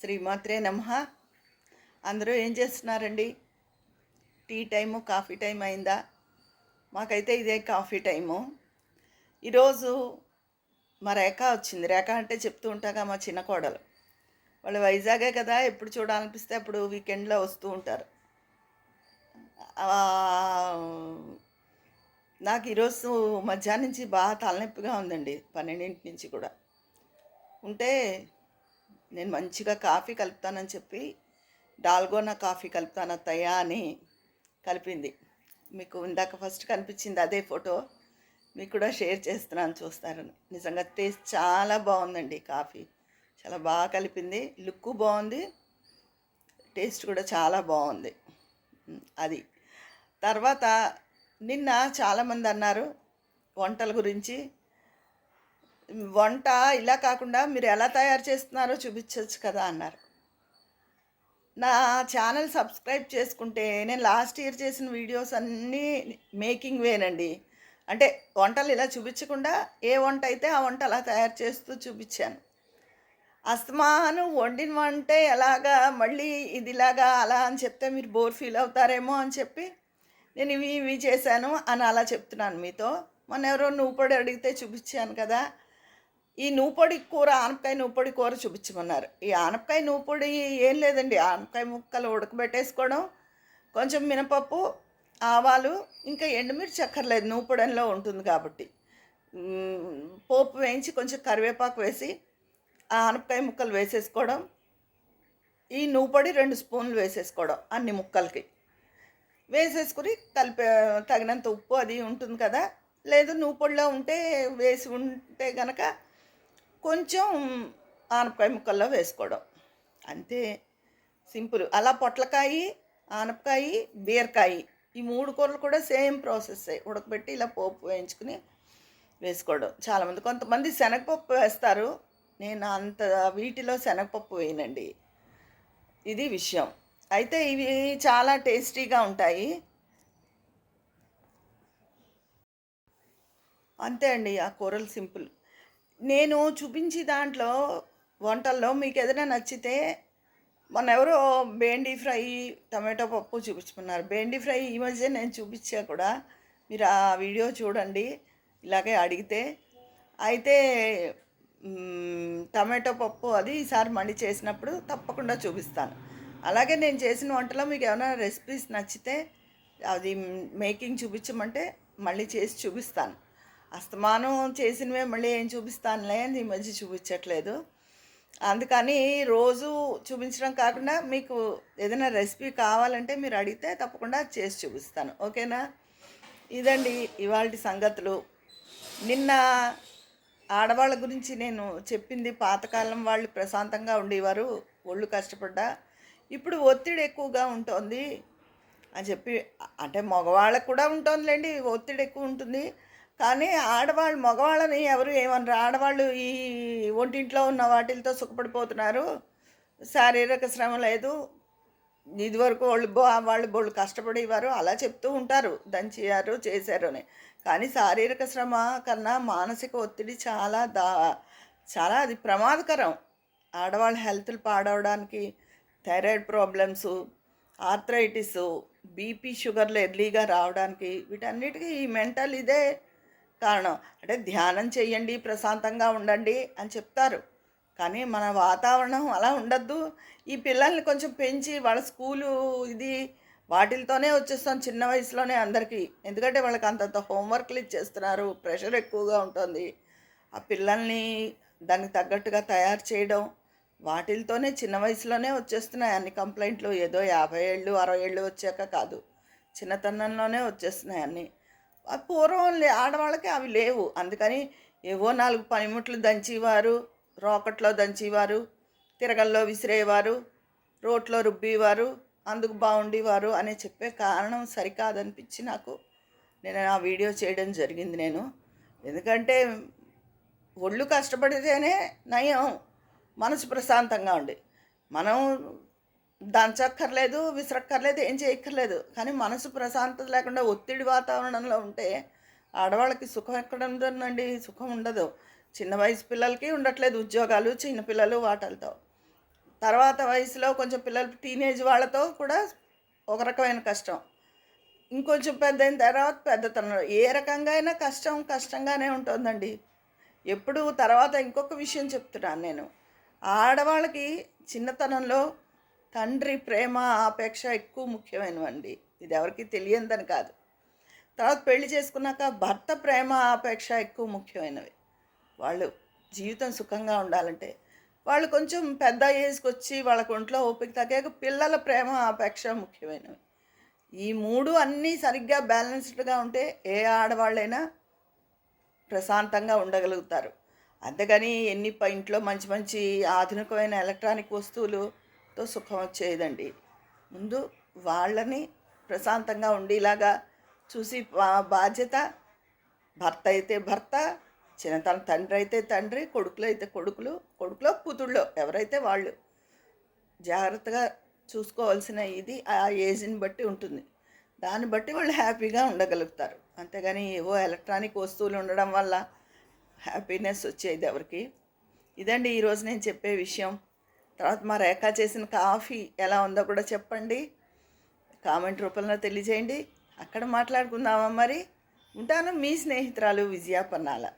శ్రీమాత్రే నమ. అందరూ ఏం చేస్తున్నారండి? టీ టైము కాఫీ టైం అయిందా? మాకైతే ఇదే కాఫీ టైము. ఈరోజు మా రేఖ వచ్చింది. రేఖ అంటే చెప్తూ ఉంటాగా మా చిన్న కోడలు. వాళ్ళు వైజాగే కదా ఎప్పుడు చూడాలనిపిస్తే అప్పుడు వీకెండ్లో వస్తూ ఉంటారు. నాకు ఈరోజు మధ్యాహ్నం నుంచి బాగా తలనొప్పిగా ఉందండి. పన్నెండింటి నుంచి కూడా. ఉంటే నేను మంచిగా కాఫీ కలుపుతానని చెప్పి డాల్గోనా కాఫీ కలుపుతాను అత్తయ్యా అని కలిపింది. మీకు ఇందాక ఫస్ట్ కనిపించింది అదే ఫోటో. మీకు కూడా షేర్ చేస్తున్నాను చూస్తారు. నిజంగా టేస్ట్ చాలా బాగుందండి కాఫీ. చాలా బాగా కలిపింది. లుక్ బాగుంది. టేస్ట్ కూడా చాలా బాగుంది. అది. తర్వాత నిన్న చాలామంది అన్నారు వంటల గురించి. వంట ఇలా కాకుండా మీరు ఎలా తయారు చేస్తున్నారో చూపించవచ్చు కదా అన్నారు. నా ఛానల్ సబ్స్క్రైబ్ చేసుకుంటే నేను లాస్ట్ ఇయర్ చేసిన వీడియోస్ అన్నీ మేకింగ్ వేనండి. అంటే వంటలు ఇలా చూపించకుండా ఏ వంట అయితే ఆ వంట అలా తయారు చేస్తూ చూపించాను. అస్తమాను వండిన వంటే ఎలాగా మళ్ళీ ఇది ఇలాగా అలా అని చెప్తే మీరు బోర్ ఫీల్ అవుతారేమో అని చెప్పి నేను ఇవి ఇవి చేశాను అని అలా చెప్తున్నాను మీతో. మొన్న ఎవరో నువ్వు కూడా అడిగితే చూపించాను కదా. ఈ నూపొడి కూర ఆనపకాయ నూపొడి కూర చూపించమన్నారు. ఈ ఆనపకాయ నూపొడి ఏం లేదండి. ఆనపకాయ ముక్కలు ఉడకబెట్టేసుకోవడం కొంచెం మినపప్పు ఆవాలు ఇంకా ఎండుమిర్చి అక్కర్లేదు. నూపొడంలో ఉంటుంది కాబట్టి. పోపు వేయించి కొంచెం కరివేపాకు వేసి ఆ ఆనపకాయ ముక్కలు వేసేసుకోవడం ఈ నూపొడి రెండు స్పూన్లు వేసేసుకోవడం అన్ని ముక్కలకి. వేసేసుకుని కలిపే తగినంత ఉప్పు అది ఉంటుంది కదా. లేదు నూపొడిలో ఉంటే వేసి ఉంటే కనుక కొంచెం ఆనపకాయ ముక్కల్లో వేసుకోవడం. అంతే. సింపుల్. అలా పొట్లకాయ ఆనపకాయ బీరకాయ ఈ మూడు కూరలు కూడా సేమ్ ప్రాసెస్. ఉడకబెట్టి ఇలా పోపు వేయించుకుని వేసుకోవడం. చాలామంది కొంతమంది శనగపప్పు వేస్తారు. నేను అంత వీటిలో శనగపప్పు వేయనండి. ఇది విషయం. అయితే ఇవి చాలా టేస్టీగా ఉంటాయి. అంతే అండి. ఆ కూరలు సింపుల్. నేను చూపించి దాంట్లో వంటల్లో మీకు ఏదైనా నచ్చితే మొన్న ఎవరో బేండి ఫ్రై టమాటో పప్పు చూపించుకున్నారు. బేండి ఫ్రై ఈ మధ్య నేను చూపించా కూడా. మీరు ఆ వీడియో చూడండి ఇలాగే అడిగితే. అయితే టమాటో పప్పు అది ఈసారి మళ్ళీ చేసినప్పుడు తప్పకుండా చూపిస్తాను. అలాగే నేను చేసిన వంటలో మీకు ఏమైనా రెసిపీస్ నచ్చితే అది మేకింగ్ చూపించమంటే మళ్ళీ చేసి చూపిస్తాను. అస్తమానం చేసినవే మళ్ళీ ఏం చూపిస్తానులే అని ఈ మధ్య చూపించట్లేదు. అందుకని రోజు చూపించడం కాకుండా మీకు ఏదైనా రెసిపీ కావాలంటే మీరు అడిగితే తప్పకుండా చేసి చూపిస్తాను. ఓకేనా? ఇదండి ఇవాళ సంగతులు. నిన్న ఆడవాళ్ళ గురించి నేను చెప్పింది పాతకాలం వాళ్ళు ప్రశాంతంగా ఉండేవారు ఒళ్ళు కష్టపడ్డా. ఇప్పుడు ఒత్తిడి ఎక్కువగా ఉంటుంది అని చెప్పి అంటే మగవాళ్ళకు కూడా ఉంటుందిలేండి ఒత్తిడి ఎక్కువ ఉంటుంది. కానీ ఆడవాళ్ళు మగవాళ్ళని ఎవరు ఏమన్నారు ఆడవాళ్ళు ఈ ఒంటింట్లో ఉన్న వాటిలతో సుఖపడిపోతున్నారు. శారీరక శ్రమ లేదు. ఇదివరకు వాళ్ళు బో వాళ్ళు బోళ్ళు కష్టపడేవారు. అలా చెప్తూ ఉంటారు. దంచారు చేశారు అని. కానీ శారీరక శ్రమ కన్నా మానసిక ఒత్తిడి చాలా దా చాలా అది ప్రమాదకరం. ఆడవాళ్ళ హెల్త్లు పాడవడానికి థైరాయిడ్ ప్రాబ్లమ్స్ ఆర్థరైటిస్ బీపీ షుగర్లు ఎర్లీగా రావడానికి వీటన్నిటికీ ఈ మెంటల్ ఇదే కారణం. అంటే ధ్యానం చేయండి ప్రశాంతంగా ఉండండి అని చెప్తారు. కానీ మన వాతావరణం అలా ఉండద్దు. ఈ పిల్లల్ని కొంచెం పెంచి వాళ్ళ స్కూలు ఇది వాటిలతోనే వచ్చేస్తాం చిన్న వయసులోనే అందరికీ. ఎందుకంటే వాళ్ళకి అంతంత హోంవర్క్లు ఇచ్చేస్తున్నారు ప్రెషర్ ఎక్కువగా ఉంటుంది. ఆ పిల్లల్ని దానికి తగ్గట్టుగా తయారు చేయడం వాటిలతోనే చిన్న వయసులోనే వచ్చేస్తున్నాయి. అన్ని కంప్లైంట్లు ఏదో యాభై ఏళ్ళు అరవై ఏళ్ళు వచ్చాక కాదు. చిన్నతనంలోనే వచ్చేస్తున్నాయి అన్నీ. పూర్వం లే- ఆడవాళ్ళకి అవి లేవు. అందుకని ఏవో నాలుగు పనిముట్లు దంచేవారు రోకట్లో దంచేవారు తిరగల్లో విసిరేవారు రోట్లో రుబ్బేవారు అందుకు బాగుండేవారు అని చెప్పే కారణం సరికాదనిపించి నాకు నేను ఆ వీడియో చేయడం జరిగింది నేను. ఎందుకంటే ఒళ్ళు కష్టపడితేనే నయం మనసు ప్రశాంతంగా ఉండి. మనం దంచక్కర్లేదు విసరక్కర్లేదు ఏం చేయక్కర్లేదు. కానీ మనసు ప్రశాంతత లేకుండా ఒత్తిడి వాతావరణంలో ఉంటే ఆడవాళ్ళకి సుఖం ఎక్కడ ఉంటుందండి సుఖం ఉండదు. చిన్న వయసు పిల్లలకి ఉండట్లేదు ఉద్యోగాలు చిన్న పిల్లలు తర్వాత వయసులో కొంచెం పిల్లలు టీనేజ్ వాళ్ళతో కూడా ఒక రకమైన కష్టం. ఇంకొంచెం పెద్ద అయిన తర్వాత పెద్దతనంలో ఏ రకంగా అయినా కష్టం కష్టంగానే ఉంటుందండి. ఎప్పుడు తర్వాత ఇంకొక విషయం చెప్తున్నాను నేను. ఆడవాళ్ళకి చిన్నతనంలో తండ్రి ప్రేమ ఆపేక్ష ఎక్కువ ముఖ్యమైనవండి. ఇది ఎవరికి తెలియదని కాదు. తర్వాత పెళ్ళి చేసుకున్నాక భర్త ప్రేమ ఆపేక్ష ఎక్కువ ముఖ్యమైనవి. వాళ్ళు జీవితం సుఖంగా ఉండాలంటే వాళ్ళు కొంచెం పెద్ద ఏజ్కి వచ్చి వాళ్ళకు ఒంట్లో ఓపిక తగ్గాక పిల్లల ప్రేమ ఆపేక్ష ముఖ్యమైనవి. ఈ మూడు అన్నీ సరిగ్గా బ్యాలెన్స్డ్గా ఉంటే ఏ ఆడవాళ్ళైనా ప్రశాంతంగా ఉండగలుగుతారు. అంతేగాని ఎన్ని ఇంట్లో మంచి మంచి ఆధునికమైన ఎలక్ట్రానిక్ వస్తువులు వాళ్ళతో సుఖం వచ్చేదండి ముందు వాళ్ళని ప్రశాంతంగా ఉండేలాగా చూసి బాధ్యత భర్త అయితే భర్త చిన్నతన తండ్రి అయితే తండ్రి కొడుకులు అయితే కొడుకులు కొడుకులో కూతుళ్ళో ఎవరైతే వాళ్ళు జాగ్రత్తగా చూసుకోవాల్సిన ఇది ఆ ఏజ్ని బట్టి ఉంటుంది. దాన్ని బట్టి వాళ్ళు హ్యాపీగా ఉండగలుగుతారు. అంతేగాని ఏవో ఎలక్ట్రానిక్ వస్తువులు ఉండడం వల్ల హ్యాపీనెస్ వచ్చేది ఎవరికి. ఇదండి ఈరోజు నేను చెప్పే విషయం. తర్వాత మా రేఖ చేసిన కాఫీ ఎలా ఉందో కూడా చెప్పండి. కామెంట్ రూపంలో తెలియజేయండి. అక్కడ మాట్లాడుకుందామా మరి? ఉంటాను మీ స్నేహితురాలు విజయాపన్నాల